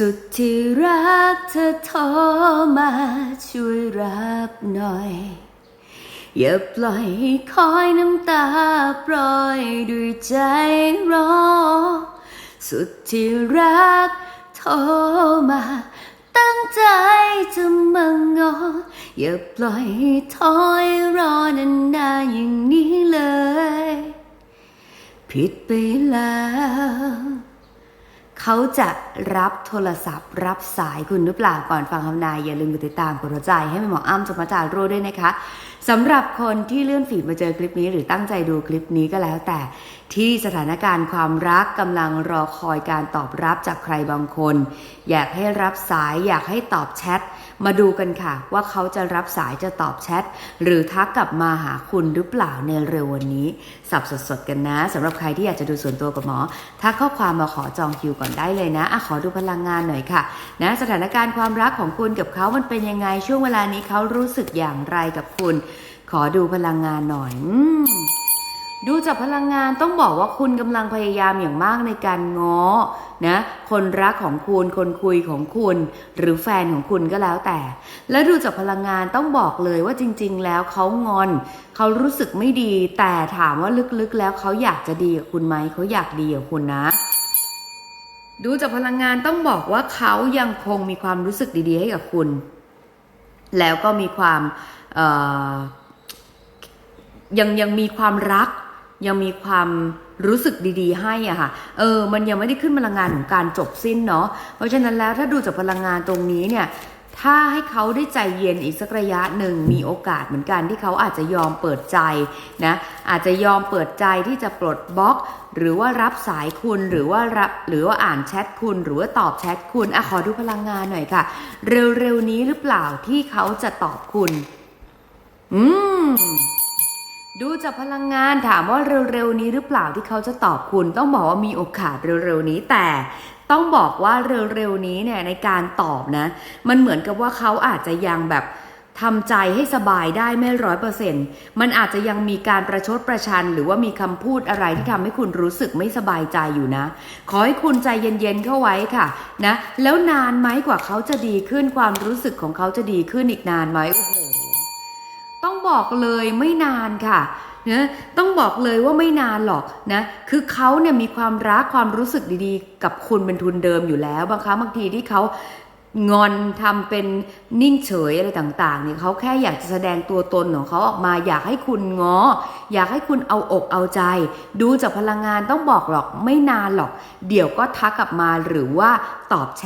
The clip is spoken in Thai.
สุดที่รักเธอโทรมาช่วยรับหน่อย อย่าปล่อยให้คอยน้ำตาปล่อยด้วยใจรอ สุดที่รักโทรมา ตั้งใจจะมางอ อย่าปล่อยให้ถอยรอนานๆอย่างนี้เลย ผิดไปแล้ว เขาจะรับโทรศัพท์ รับสายคุณหรือเปล่าก่อนฟังคำนาย อย่าลืมกดติดตามกดหัวใจให้แม่หมออ้ำจมาจารุด้วยนะคะสำหรับคนที่เลื่อนฟีมาเจอคลิปนี้หรือตั้งใจดูคลิปนี้ก็แล้วแต่ ที่สถานการณ์ความรักกำลังรอคอยการตอบรับจากใครบางคน อยากให้รับสายอยากให้ตอบแชทมาดูกันค่ะ ว่าเขาจะรับสายจะตอบแชทหรือทักกลับมาหาคุณหรือเปล่าในเร็ววันนี้ สับสดๆกันนะสำหรับใครที่อยากจะดูส่วนตัวกับหมอทักข้อความมาขอจองคิวก่อนได้เลยนะอะขอดูพลังงานหน่อยค่ะนะสถานการณ์ความรักของคุณกับเขามันเป็นยังไงช่วงเวลานี้เขารู้สึกอย่างไรกับคุณ ขอดูพลังงานหน่อยอมดูจากพลังงานต้องบอกว่าคุณกำลังพยายามอย่างมากในการง้อนะคนรักของคุณคนคุยของคุณ หรือแฟนของคุณก็แล้วแต่ แล้วดูจากพลังงานต้องบอกเลยว่าจริง ๆ แล้วเขางอน เขารู้สึกไม่ดี แต่ถามว่าลึกๆ แล้วเขาอยากจะดีกับคุณไหมเขาอยากดีกับคุณนะ ดูจากพลังงานต้องบอกว่าเขายังคงมีความรู้สึกดีๆให้กับคุณ แล้วก็มีความยังยังมีความรัก ยังมีความรู้สึกดีๆ ให้อะค่ะ เออ มันยังไม่ได้ขึ้นพลังงานของการจบสิ้นเนาะ เพราะฉะนั้นแล้วถ้าดูจากพลังงานตรงนี้เนี่ย ถ้าให้เขาได้ใจเย็นอีกสักระยะหนึ่งมีโอกาสเหมือนกันที่เขาอาจจะยอมเปิดใจนะอาจจะยอมเปิดใจที่จะปลดบล็อก หรือว่ารับสายคุณหรือว่ารับหรือว่าอ่านแชทคุณหรือว่าตอบแชทคุณอะขอดูพลังงานหน่อยค่ะ เร็วๆนี้หรือเปล่าที่เขาจะตอบคุณ อืมดูจากพลังงานถามว่าเร็วๆนี้หรือเปล่าที่เขาจะตอบคุณ ต้องบอกว่ามีโอกาสเร็วๆนี้แต่ ต้องบอกว่าเร็วๆนี้เนี่ยในการตอบนะ มันเหมือนกับว่าเขาอาจจะยังแบบทำใจให้สบายได้ไม่ร้อยเปอร์เซ็นต์มันอาจจะยังมีการประชดประชัน หรือว่ามีคำพูดอะไรที่ทำให้คุณรู้สึกไม่สบายใจอยู่นะ ขอให้คุณใจเย็นๆเข้าไว้ค่ะนะ แล้วนานไหมกว่าเขาจะดีขึ้นความรู้สึกของเขาจะดีขึ้นอีกนานไหม บอกเลยไม่นานค่ะนะต้องบอกเลยว่าไม่นานหรอกนะ คือเขาเนี่ยมีความรักความรู้สึกดีๆ กับคุณเป็นทุนเดิมอยู่แล้วบางครั้งบางทีที่เขางอนทำเป็นนิ่งเฉยอะไรต่างๆเนี่ยเขาแค่อยากจะแสดงตัวตนของเขาออกมา อยากให้คุณงอ อยากให้คุณเอาอกเอาใจ ดูจากพลังงานต้องบอกหรอกไม่นานหรอก เดี๋ยวก็ทักกลับมาหรือว่าตอบแชท